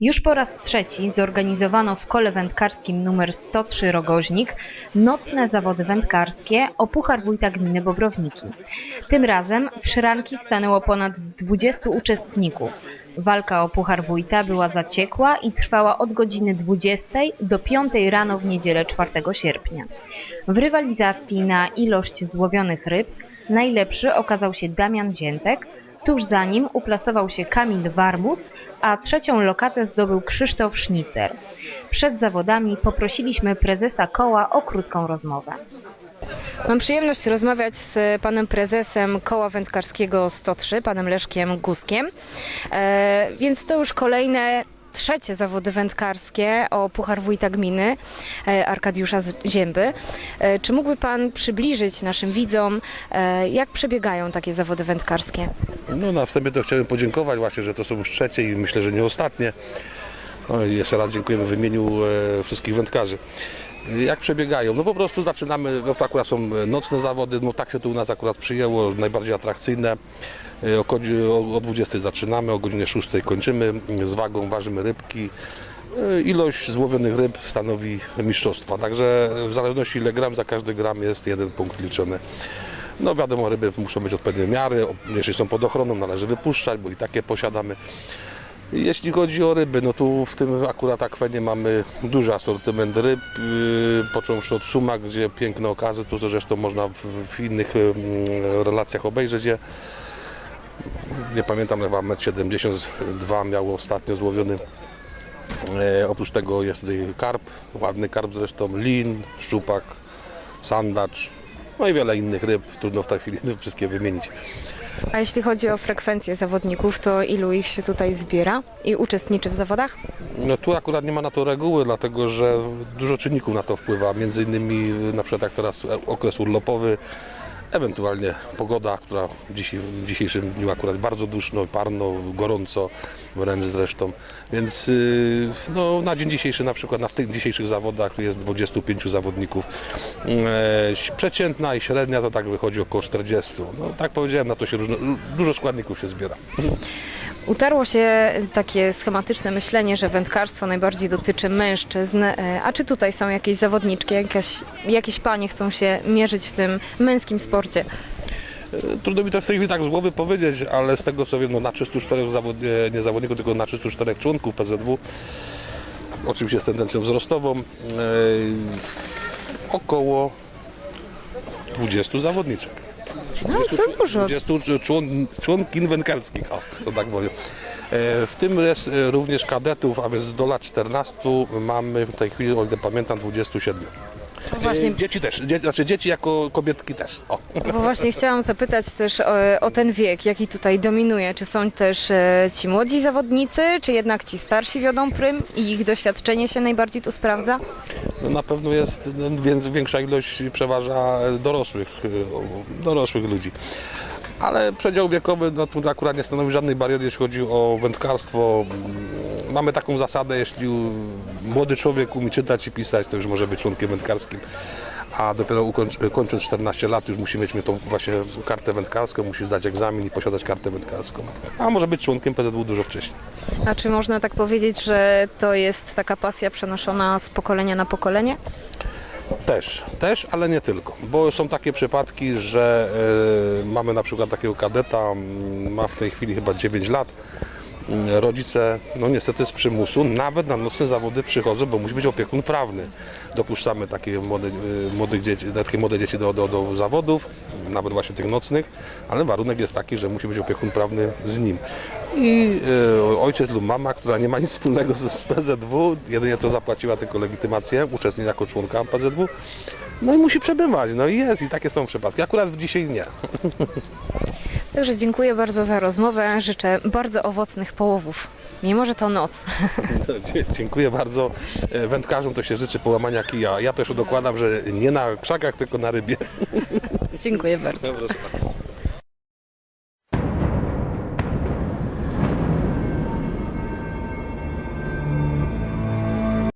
Już po raz trzeci zorganizowano w kole wędkarskim nr 103 Rogoźnik nocne zawody wędkarskie o Puchar Wójta Gminy Bobrowniki. Tym razem w szranki stanęło ponad 20 uczestników. Walka o Puchar Wójta była zaciekła i trwała od godziny 20 do 5 rano w niedzielę 4 sierpnia. W rywalizacji na ilość złowionych ryb najlepszy okazał się Damian Ziętek, Tuż za nim uplasował się Kamil Warmus, a trzecią lokatę zdobył Krzysztof Sznicer. Przed zawodami poprosiliśmy prezesa koła o krótką rozmowę. Mam przyjemność rozmawiać z panem prezesem koła wędkarskiego 103, panem Leszkiem Guskiem. E, więc to już kolejne trzecie zawody wędkarskie o Puchar Wójta Gminy e, Arkadiusza Zięby. E, czy mógłby pan przybliżyć naszym widzom, e, jak przebiegają takie zawody wędkarskie? No na wstępie to chciałem podziękować właśnie, że to są już trzecie i myślę, że nie ostatnie. No i jeszcze raz dziękujemy w imieniu e, wszystkich wędkarzy. Jak przebiegają? No po prostu zaczynamy, no to akurat są nocne zawody, no tak się to u nas akurat przyjęło, najbardziej atrakcyjne. E, O, o, o 20 zaczynamy, o godzinie 6 kończymy, z wagą ważymy rybki. E, Ilość złowionych ryb stanowi mistrzostwa, także w zależności ile gram, za każdy gram jest jeden punkt liczony. No wiadomo, ryby muszą być odpowiedniej miary, jeśli są pod ochroną należy wypuszczać, bo i takie posiadamy. Jeśli chodzi o ryby, no tu w tym akurat akwenie mamy duży asortyment ryb, yy, począwszy od sumak, gdzie piękne okazy, tu zresztą można w, innych yy, relacjach obejrzeć je. Nie pamiętam, chyba 1,72 m miało ostatnio złowiony. E, oprócz tego jest tutaj karp, ładny karp zresztą, lin, szczupak, sandacz, no i wiele innych ryb, trudno w tej chwili wszystkie wymienić. A jeśli chodzi o frekwencję zawodników, to ilu ich się tutaj zbiera i uczestniczy w zawodach? No tu akurat nie ma na to reguły, dlatego że dużo czynników na to wpływa, między innymi na przykład jak teraz okres urlopowy, ewentualnie pogoda, która w, dzisiejszym dniu akurat bardzo duszno, parno, gorąco, wręcz zresztą, więc yy, no, na dzień dzisiejszy na przykład na tych dzisiejszych zawodach jest 25 zawodników. E, przeciętna i średnia to tak wychodzi około 40. No tak powiedziałem, na to się różno, dużo składników się zbiera. Utarło się takie schematyczne myślenie, że wędkarstwo najbardziej dotyczy mężczyzn. E, A czy tutaj są jakieś zawodniczki, jakaś, jakieś panie chcą się mierzyć w tym męskim sporcie? Trudno mi to w tej chwili tak z głowy powiedzieć, ale z tego co wiem, no na 304 zawod, nie, nie zawodników, tylko na 304 członków PZW, oczywiście z tendencją wzrostową, e, około 20 zawodniczek. No, to dużo. 20 człon, członkin wędkarskich, o, to tak powiem. E, W tym jest e, również kadetów, a więc do lat 14 mamy w tej chwili, o ile pamiętam, 27. Bo właśnie, E, Dzieci też, dzie, znaczy dzieci jako kobietki też. O. bo właśnie chciałam zapytać też o, o ten wiek, jaki tutaj dominuje. Czy są też ci młodzi zawodnicy, czy jednak ci starsi wiodą prym i ich doświadczenie się najbardziej tu sprawdza? No na pewno jest więc większa ilość przeważa dorosłych, dorosłych ludzi. Ale przedział wiekowy no, tu akurat nie stanowi żadnej bariery, jeśli chodzi o wędkarstwo. Mamy taką zasadę, jeśli młody człowiek umie czytać i pisać, to już może być członkiem wędkarskim. A dopiero ukończ, kończąc 14 lat już musi mieć tą właśnie kartę wędkarską, musi zdać egzamin i posiadać kartę wędkarską. A może być członkiem PZW dużo wcześniej. A czy można tak powiedzieć, że to jest taka pasja przenoszona z pokolenia na pokolenie? Też, też, ale nie tylko, bo są takie przypadki, że e, mamy na przykład takiego kadeta, ma w tej chwili chyba 9 lat. Rodzice, no niestety z przymusu, nawet na nocne zawody przychodzą, bo musi być opiekun prawny. Dopuszczamy takie młode, e, młodych dzieci, takie młode dzieci do, do, do zawodów, nawet właśnie tych nocnych, ale warunek jest taki, że musi być opiekun prawny z nim. I e, ojciec lub mama, która nie ma nic wspólnego z, PZW, jedynie to zapłaciła tylko legitymację, uczestniczy jako członka PZW, no i musi przebywać, no i jest, i takie są przypadki. Akurat dzisiaj nie. Także dziękuję bardzo za rozmowę. Życzę bardzo owocnych połowów, mimo że to noc. Dzie- Dziękuję bardzo. E, Wędkarzom to się życzy połamania kija. Ja też dokładam, że nie na krzakach, tylko na rybie. dziękuję bardzo. Proszę bardzo.